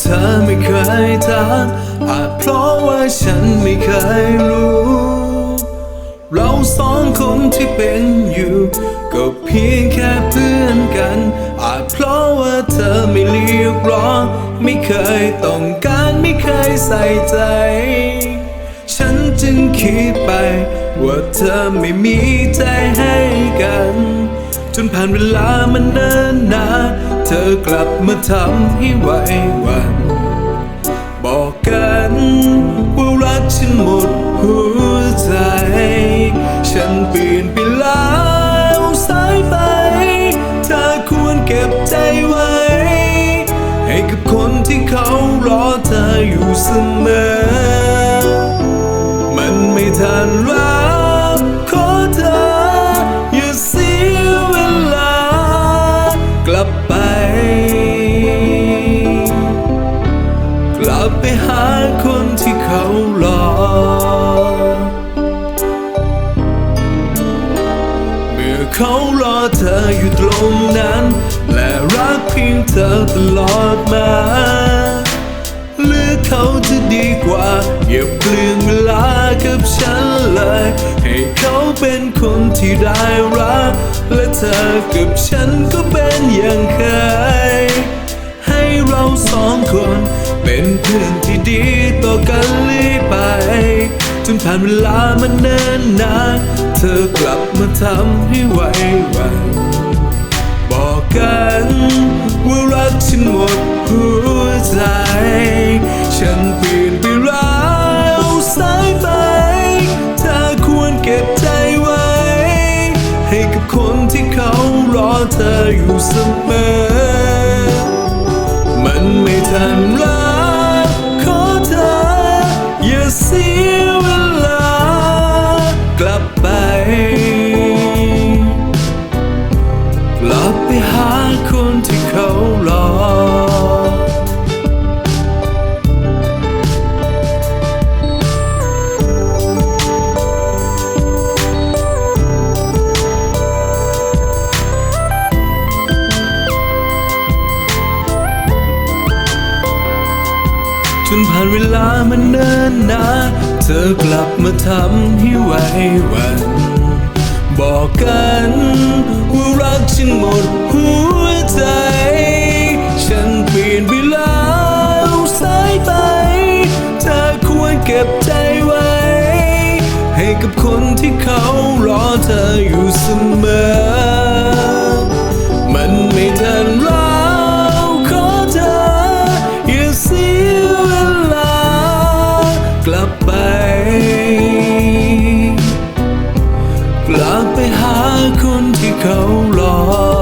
เธอไม่เคยถามอาจเพราะว่าฉันไม่เคยรู้ เราสองคนที่เป็นอยู่ ก็เพียงแค่เพื่อนกัน อาจเพราะว่าเธอไม่เรียกร้องไม่เคยต้องการไม่เคยใส่ใจ ฉันจึงคิดไป ว่าเธอไม่มีใจให้กัน จนผ่านเวลามันเนิ่นนาน เธอกลับมาทำให้ไหวหวัน บอกกันว่ารักฉันหมดหัวใจ ฉันเปลี่ยนไปแล้วสายไป เธอควรเก็บใจไว้ ให้กับคนที่เขารอเธออยู่เสมอ มันไม่ทันรักขอเธอ อย่าเสียเวลากลับไป ลับไปหาคนที่เขารอเมื่อเขารอเธออยู่ตรงนั้น และรักเพียงเธอตลอดมาหรือเขาจะดีกว่าอย่าเปลืองเวลากับฉันเลย ให้เขาเป็นคนที่ได้รัก และเธอกับฉันก็เป็นื่อนที่ดีต่อกันเรื่อยไปจนผ่านเวลามันเนิ่นนานเธอกลับมาทำให้ไหวหวันบอกกันว่ารักฉันหมดหัวใจ ฉันเปลี่ยนไปแล้วสายไปเธอควรเก็บใจไว้ ให้กับคนที่เขารอเธออยู่เส จนผ่านเวลามันเนิ่นนานเธอกลับมาทำให้ไหวหวันบอกกันว่ารักฉันหมดหัวใจ ฉันเปลี่ยนไปแล้วสายไป เธอควรเก็บใจไว้ ให้กับคนที่เขารอเธออยู่ กลับไปหาคนที่เขาหลอก